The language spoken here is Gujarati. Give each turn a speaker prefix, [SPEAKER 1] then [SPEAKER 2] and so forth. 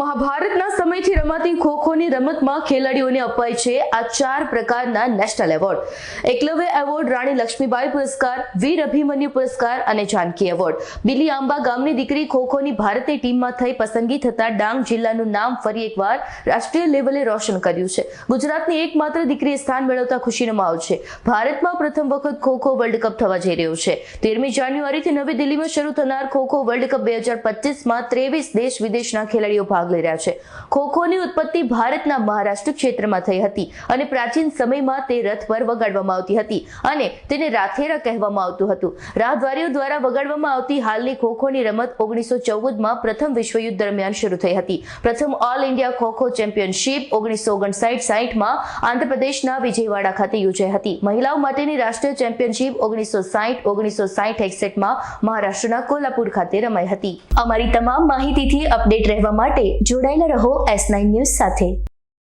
[SPEAKER 1] મહાભારતના સમયથી રમાતી ખોખોની રમતમાં ખેલાડીઓને અપાય છે આ ચાર પ્રકારના national award Eklavya award Rani Lakshmibai પુરસ્કાર, વીર અભિમન્યુ પુરસ્કાર અને જાનકી એવોર્ડ બિલી આંબા ગામની દીકરી ખોખોની ભારતીય ટીમમાં થઈ પસંદગી થતા ડાંગ જિલ્લાનું નામ ફરી એકવાર રાષ્ટ્રીય લેવલે રોશન કર્યું છે. ગુજરાતની એકમાત્ર દીકરીએ સ્થાન મેળવતા ખુશીનો માહોલ છે. ભારતમાં પ્રથમ વખત ખોખો વર્લ્ડ કપ થવા જઈ રહ્યો છે. તેરમી જાન્યુઆરીથી નવી દિલ્હીમાં શરૂ થનાર ખોખો વર્લ્ડ કપ બે હજાર પચીસમાં ત્રેવીસ દેશ વિદેશના ખેલાડીઓ ભાગ લઈ રહ્યા છે. ખોખોની ઉત્પત્તિ ભારતના મહારાષ્ટ્ર ક્ષેત્રમાં થઈ હતી અને પ્રાચીન સમયમાં તે રથ પર વગાડવામાં આવતી હતી અને તેને રાથેરા કહેવામાં આવતું હતું. રાહદ્વારીઓ દ્વારા વગાડવામાં આવતી હાલની ખોખોની રમત ઓગણીસો ચૌદમાં પ્રથમ વિશ્વયુદ્ધ દરમિયાન શરૂ થઈ હતી. પ્રથમ ઓલ ઇન્ડિયા ખોખો ચેમ્પિયનશિપ ઓગણીસો ઓગણસાઠ સાઠમાં આંધ્રપ્રદેશના વિજયવાડા ખાતે યોજાઈ હતી. મહિલાઓ માટેની રાષ્ટ્રીય ચેમ્પિયનશિપ ઓગણીસો સાઠ ઓગણીસો સાઠ એકસઠમાં મહારાષ્ટ્રના કોલ્હાપુર ખાતે રમાઈ હતી. અમારી તમામ માહિતીથી અપડેટ રહેવા માટે જોડાયેલા રહો એસ નાઇન ન્યૂઝ સાથે.